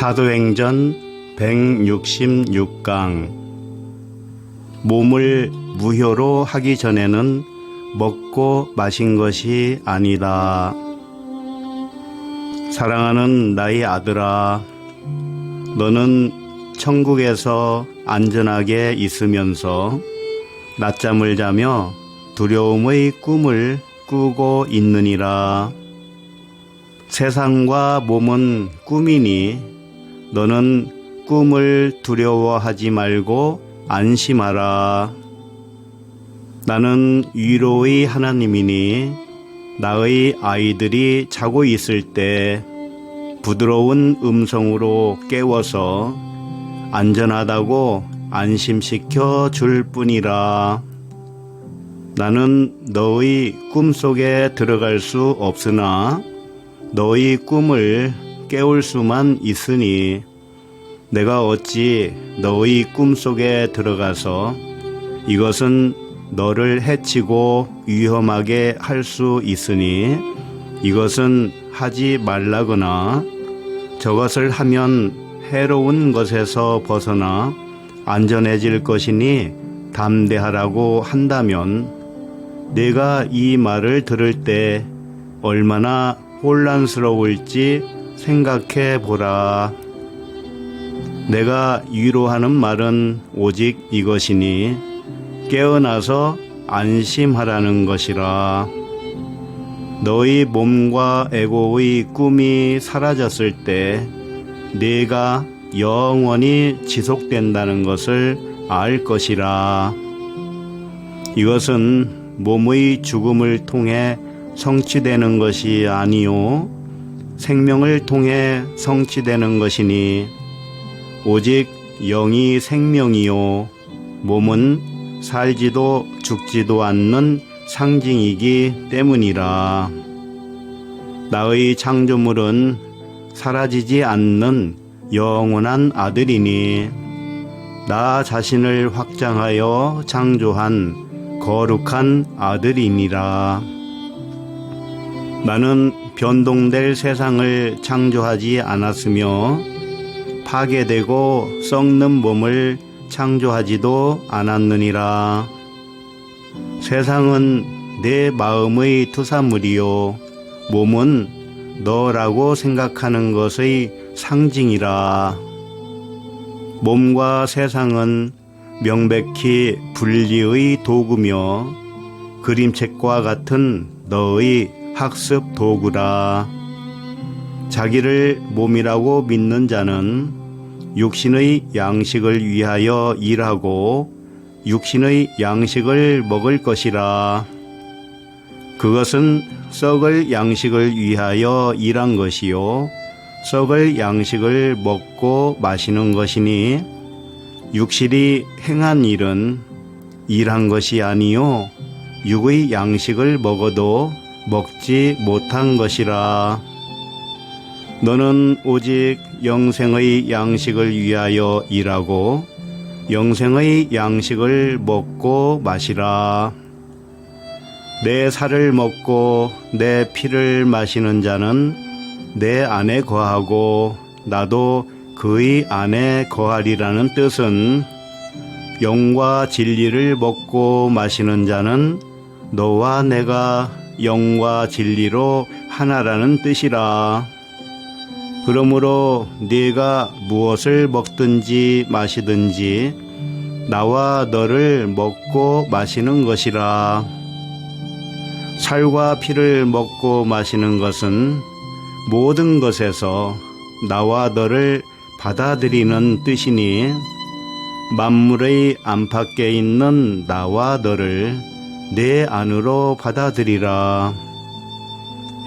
사도행전 166강 몸을 무효로 하기 전에는 먹고 마신 것이 아니다. 사랑하는 나의 아들아, 너는 천국에서 안전하게 있으면서 낮잠을 자며 두려움의 꿈을 꾸고 있느니라. 세상과 몸은 꿈이니 너는 꿈을 두려워하지 말고 안심하라. 나는 위로의 하나님이니 나의 아이들이 자고 있을 때 부드러운 음성으로 깨워서 안전하다고 안심시켜 줄 뿐이라. 나는 너의 꿈 속에 들어갈 수 없으나 너의 꿈을 깨울 수만 있으니 내가 어찌 너의 꿈 속에 들어가서 이것은 너를 해치고 위험하게 할 수 있으니 이것은 하지 말라거나 저것을 하면 해로운 것에서 벗어나 안전해질 것이니 담대하라고 한다면 내가 이 말을 들을 때 얼마나 혼란스러울지 생각해 보라. 내가 위로하는 말은 오직 이것이니 깨어나서 안심하라는 것이라. 너희 몸과 에고의 꿈이 사라졌을 때 네가 영원히 지속된다는 것을 알 것이라. 이것은 몸의 죽음을 통해 성취되는 것이 아니요 생명을 통해 성취되는 것이니 오직 영이 생명이요 몸은 살지도 죽지도 않는 상징이기 때문이라 나의 창조물은 사라지지 않는 영원한 아들이니 나 자신을 확장하여 창조한 거룩한 아들이니라. 나는 변동될 세상을 창조하지 않았으며 파괴되고 썩는 몸을 창조하지도 않았느니라. 세상은 내 마음의 투사물이요. 몸은 너라고 생각하는 것의 상징이라. 몸과 세상은 명백히 분리의 도구며 그림책과 같은 너의 학습 도구라. 자기를 몸이라고 믿는 자는 육신의 양식을 위하여 일하고 육신의 양식을 먹을 것이라. 그것은 썩을 양식을 위하여 일한 것이요. 썩을 양식을 먹고 마시는 것이니 육실이 행한 일은 일한 것이 아니요. 육의 양식을 먹어도 먹지 못한 것이라. 너는 오직 영생의 양식을 위하여 일하고 영생의 양식을 먹고 마시라. 내 살을 먹고 내 피를 마시는 자는 내 안에 거하고 나도 그의 안에 거하리라는 뜻은 영과 진리를 먹고 마시는 자는 너와 내가 영과 진리로 하나라는 뜻이라. 그러므로 네가 무엇을 먹든지 마시든지 나와 너를 먹고 마시는 것이라. 살과 피를 먹고 마시는 것은 모든 것에서 나와 너를 받아들이는 뜻이니 만물의 안팎에 있는 나와 너를 내 안으로 받아들이라.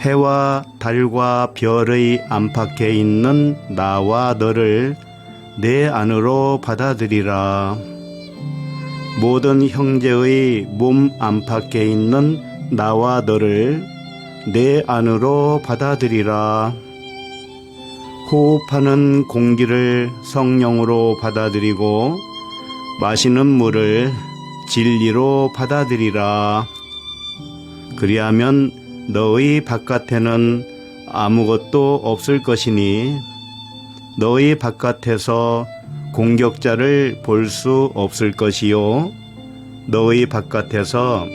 해와 달과 별의 안팎에 있는 나와 너를 내 안으로 받아들이라. 모든 형제의 몸 안팎에 있는 나와 너를 내 안으로 받아들이라. 호흡하는 공기를 성령으로 받아들이고 마시는 물을 진리로 받아들이라. 그리하면 너의 바깥에는 아무것도 없을 것이니 너희 바깥에서 공격자를 볼 수 없을 것이요 너희 바깥에서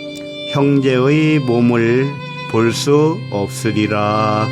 형제의 몸을 볼 수 없으리라